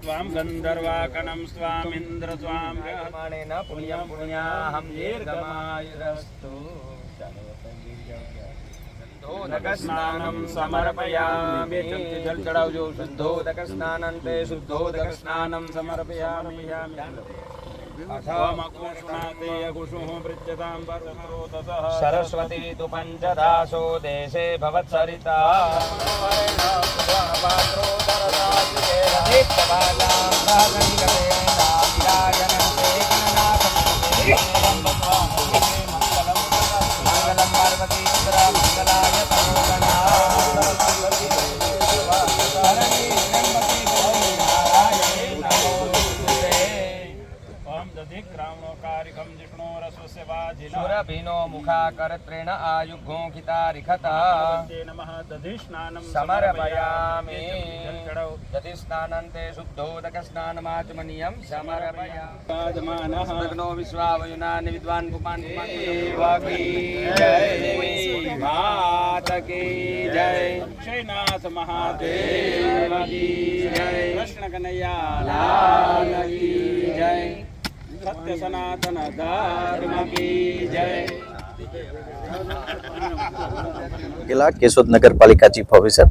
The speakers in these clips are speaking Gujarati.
त्वां गन्धर्वाकणं स्वामिन्द्र स्वां પ્રમાણેન પુણ્યમ પુણ્યાહમ દીર્ઘમાયુરસ્તુ શુદ્ધોદક સ્નાનમ સમર્પયામિ જલ ચડાવજો શુદ્ધોદક સ્નાનં તે શુદ્ધોદક સ્નાનમ સમર્પયામિ અથમકુશુનાતે तु पञ्चदासो देशे भवत्सरिता તુ ઓમ દધિક્રામણોકારિકં જીષ્ણોરસ્વસ્ય વાજિનઃ સુરભિનો મુખાકર્ત્રેણ આયુઘોંખિતારિખત તે નમઃ દધિસ્નાનમ સમર્પયામિ જલ ચડાવો દધિ સ્નાનંતે શુદ્ધોદક સ્નાનમાચમનીયમ સમર્પયામિ વિરાજમાનઃ લગ્નો વિશ્વાવયુનાનિ વિદ્વાન પુમાન દેવકી જય માત કી સત્ય સનાતન ધર્મ કી જય કેશોદ નગરપાલિકા ચીફ ઓફિસર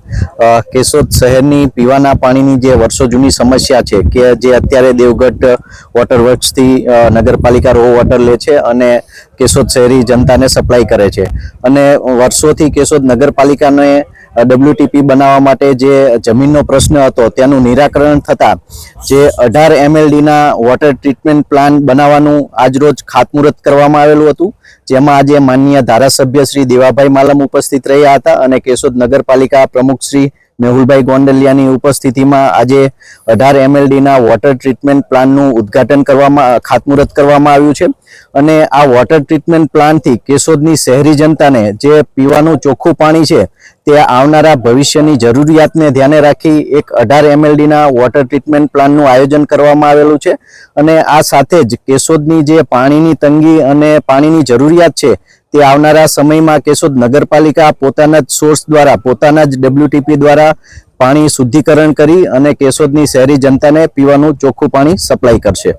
કેશોદ શહેરની પીવાના પાણીની જે વર્ષો જૂની સમસ્યા છે કે જે અત્યારે દેવગઢ વોટર વર્ક્સથી નગરપાલિકા રો વોટર લે છે અને કેશોદ શહેરી જનતાને સપ્લાય કરે છે. અને વર્ષોથી કેશોદ નગરપાલિકાને ડબ્લ્યુટીપી બનાવવા માટે જે જમીનનો પ્રશ્ન હતો, તેનું નિરાકરણ થતાં જે અઢાર એમએલડીના વોટર ટ્રીટમેન્ટ પ્લાન બનાવવાનું આજરોજ ખાતમુહૂર્ત કરવામાં આવેલું હતું, જેમાં આજે માનનીય ધારાસભ્ય શ્રી દેવાભાઈ માલમ ઉપસ્થિત રહ્યા હતા અને કેશોદ નગરપાલિકા પ્રમુખ શ્રી મેહુલભાઈ ગોંડલિયાની ઉપસ્થિતિમાં આજે અઢાર એમએલડીના વોટર ટ્રીટમેન્ટ પ્લાનનું ઉદ્ઘાટન કરવામાં, ખાતમુહૂર્ત કરવામાં આવ્યું છે. અને આ વોટર ટ્રીટમેન્ટ પ્લાનથી કેશોદની શહેરી જનતાને જે પીવાનું ચોખ્ખું પાણી છે, તે આવનારા ભવિષ્યની જરૂરિયાતને ધ્યાને રાખી એક અઢાર એમએલડીના વોટર ટ્રીટમેન્ટ પ્લાનનું આયોજન કરવામાં આવેલું છે. અને આ સાથે જ કેશોદની જે પાણીની તંગી અને પાણીની જરૂરિયાત છે તે આવનારા સમયમાં કેશોદ નગરપાલિકા પોતાના જ સોર્સ દ્વારા, પોતાના જ ડબ્લ્યુટીપી દ્વારા પાણી શુદ્ધિકરણ કરી અને કેશોદની શહેરી જનતાને પીવાનું ચોખ્ખું પાણી સપ્લાય કરશે.